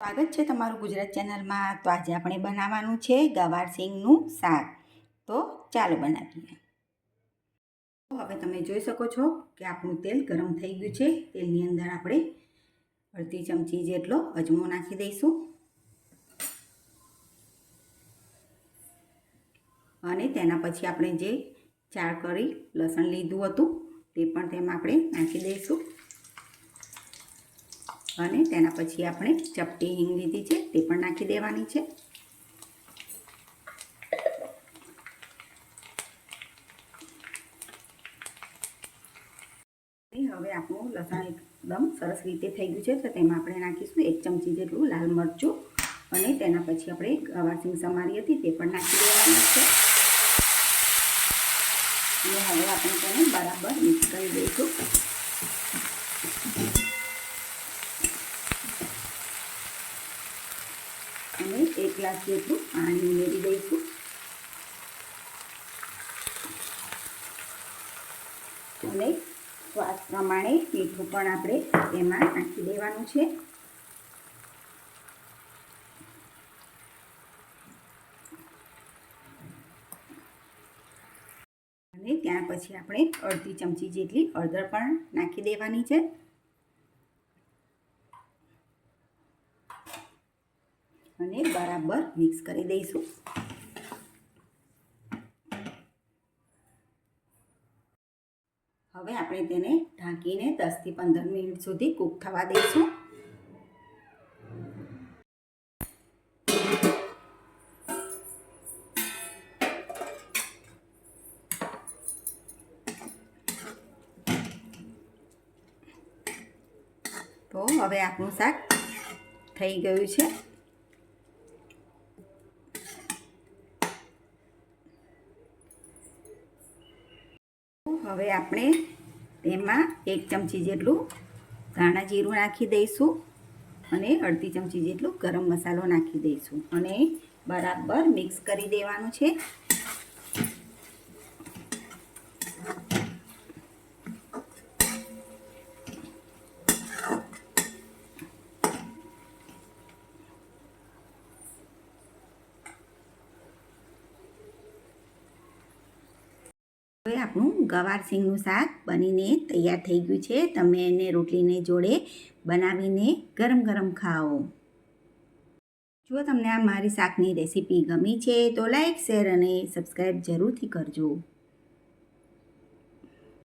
સ્વાગત છે તમારું ગુજરાત ચેનલમાં. તો આજે આપણે બનાવવાનું છે ગવાર સિંગનું શાક. તો ચાલો બનાવીએ. તો હવે તમે જોઈ શકો છો કે આપણું તેલ ગરમ થઈ ગયું છે. તેલની અંદર આપણે અડધી ચમચી જેટલો અજમો નાખી દઈશું. અને તેના પછી આપણે જે ચાર કરી લસણ લીધું હતું તે પણ તેમાં આપણે નાખી દઈશું. અને તેના પછી આપણે ચપટી હિંગ લીધી છે, તે પણ નાખી દેવાની છે. હવે આપણું લસણ એકદમ સરસ રીતે થઈ ગયું છે, તો તેમાં આપણે નાખીશું એક ચમચી જેટલું લાલ મરચું અને તેના પછી આપણે ગવાસિંગ સમારી હતી, તે પણ નાખી દેવાની છે. અને હવે આપણે તેને બરાબર મિક્સ કરી દઈશું અને એક ગ્લાસ જેટલું પાણી ઉમેરી દઈશું. અને સ્વાદ પ્રમાણે મીઠું પણ આપણે એમાં નાખી દેવાનું છે. અને ત્યાર પછી આપણે અડધી ચમચી જેટલી હળદર પણ નાખી દેવાની છે. અને બરાબર મિક્સ કરી દઈશું. હવે આપણે તેને ઢાંકીને દસથી પંદર મિનિટ સુધી કૂક થવા દઈશું. તો હવે આપણું શાક થઈ ગયું છે. હવે આપણે તેમાં એક ચમચી જેટલું ધાણા જીરું નાખી દઈશું અને અડધી ચમચી જેટલું ગરમ મસાલો નાખી દઈશું અને બરાબર મિક્સ કરી દેવાનું છે. આપણું ગવાર શાક બનીને તૈયાર થઈ ગયું છે. તમે એને રોટલીને જોડે બનાવીને ગરમ ગરમ ખાઓ. જો તમને આ મારી શાકની રેસીપી ગમી છે તો લાઈક, શેર અને સબસ્ક્રાઈબ જરૂરથી કરજો.